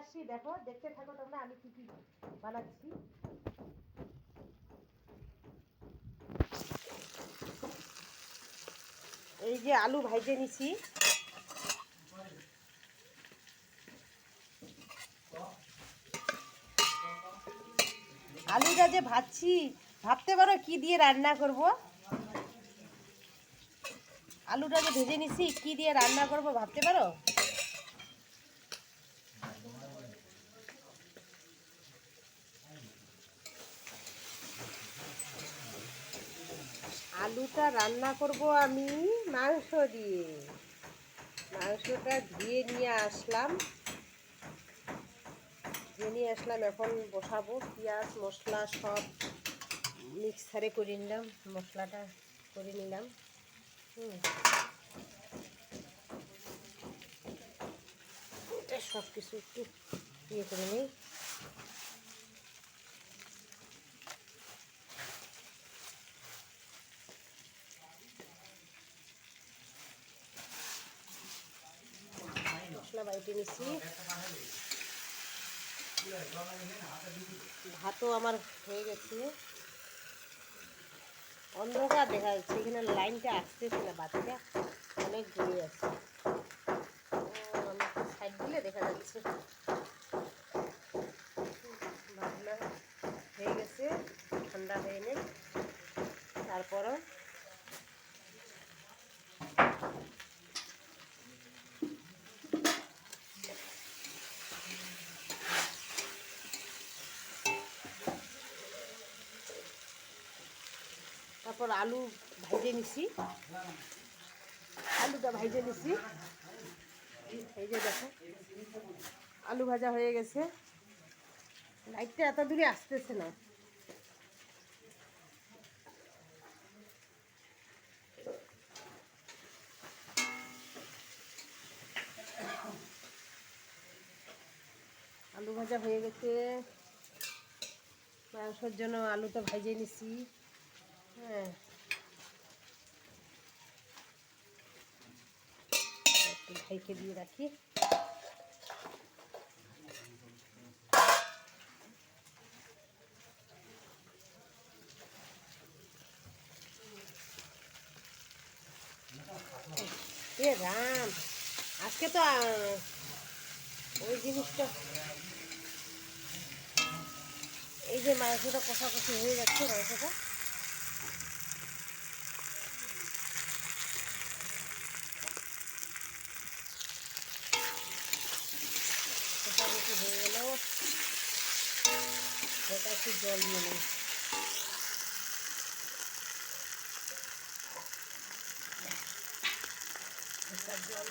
আসছি, দেখো, দেখতে থাকো তোমরা, আমি কি কি বানাচ্ছি। এই যে আলু ভাইজে নিছি। আলুটা যে ভাজছি, ভাবতে পারো কি দিয়ে রান্না করব? আলুটা যে ভেজে নিছি, কি দিয়ে রান্না করব ভাবতে পারো? আলুটা রান্না করব আমি মাংস দিয়ে। মাংসটা ধুয়ে নিয়ে আসলাম। ধুয়ে নিয়ে আসলাম, এখন বসাবো। পেঁয়াজ, মশলা সব মিক্সারে করে নিলাম, মশলাটা করে নিলাম। হুম। সব কিছু একটু ইয়ে করে নিই। বাইটে নিচ্ছি ভাতও আমার হয়ে গেছে। অন্ধকার দেখা যাচ্ছে, এখানে লাইনটা আসতেছে না বাতিটা অনেক দূরে আছে। সাইড দিলে দেখা যাচ্ছে। ভাবনা হয়ে গেছে, ঠান্ডা হয়ে নেই তারপরও তারপর আলু ভাজে নিছি। আলুটা ভাজে নিছি। এই যে দেখো, আলু ভাজা হয়ে গেছে। লাইটটা এত দূরে আসতেছে না। আলু ভাজা হয়ে গেছে। মাংসের জন্য আলুটা ভাজে নিছি। হ্যাঁ। ঢেকে দিয়ে রাখি। রাম, আজকে তো ওই জিনিসটা এই যে মাংসটা কষাকষি হয়ে যাচ্ছে মাংসটা। কষাকষি হয়ে গেল সেটা একটু জল দিয়ে জল